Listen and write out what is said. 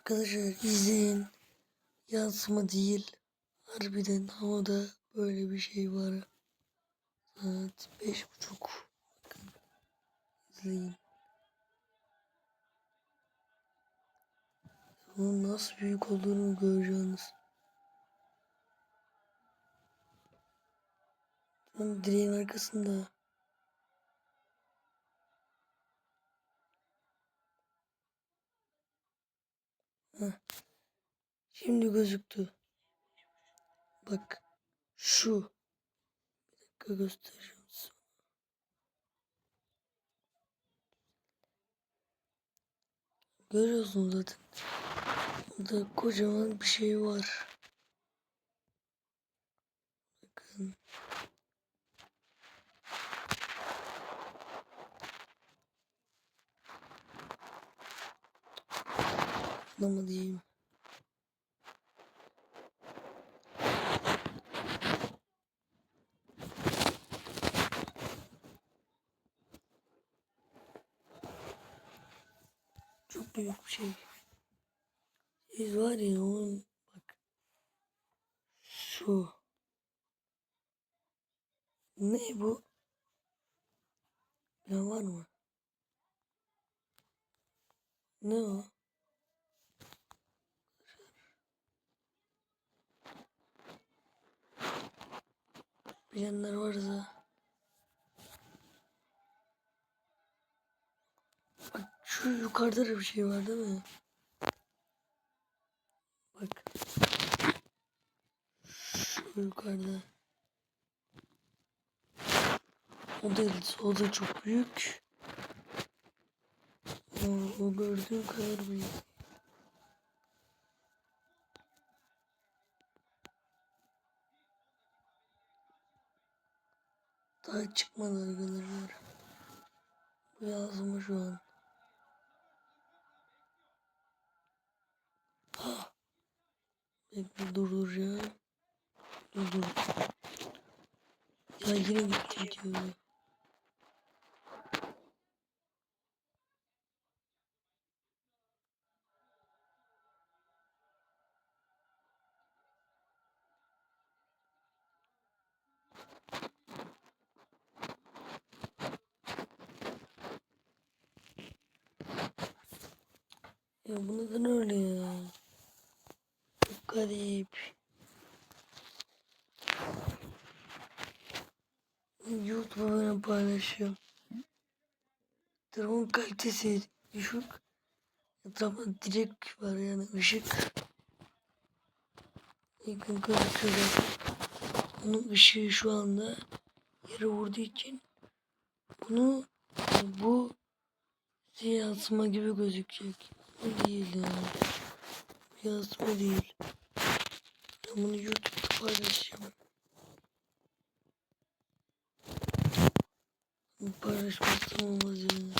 Arkadaşlar izleyin. Yansıma değil. Harbiden havada böyle bir şey var. Saat beş buçuk. Bakın. İzleyin. Onun nasıl büyük olduğunu göreceğiniz. Tam direğin arkasında. Şimdi gözüktü. Bak. Şu. Bir dakika göstereceğim size. Görüyorsunuz zaten. Burada kocaman bir şey var. Bakın. Anlama diyeyim. Çok büyük bir şey. Siz var ya onun bak. Şu. Ne bu? Ya var mı? Ne o? Bilenler varsa. Bak şu yukarıda da bir şey var değil mi? Bak. Şu yukarıda. O da, o da çok büyük. O, o gördüğüm kadar büyük. Daha çıkmadı arkadaşlar. Bu yazma şu an. Ha. Bekle durduracağım. Dur dur. Ya yine gitti video. Ya bu neden öyle ya? Çok garip. YouTube'a ben paylaşıyorum. Telefon kalitesi düşük. Etrafında direk var yani ışık. Yakın gözüküyor. Onun ışığı şu anda yere vurduğu için bunu bu yansıma gibi gözükecek. Bu değil yani. Yansıma değil. Ben bunu YouTube'da paylaşacağım. Paylaşmazsam olmaz yani.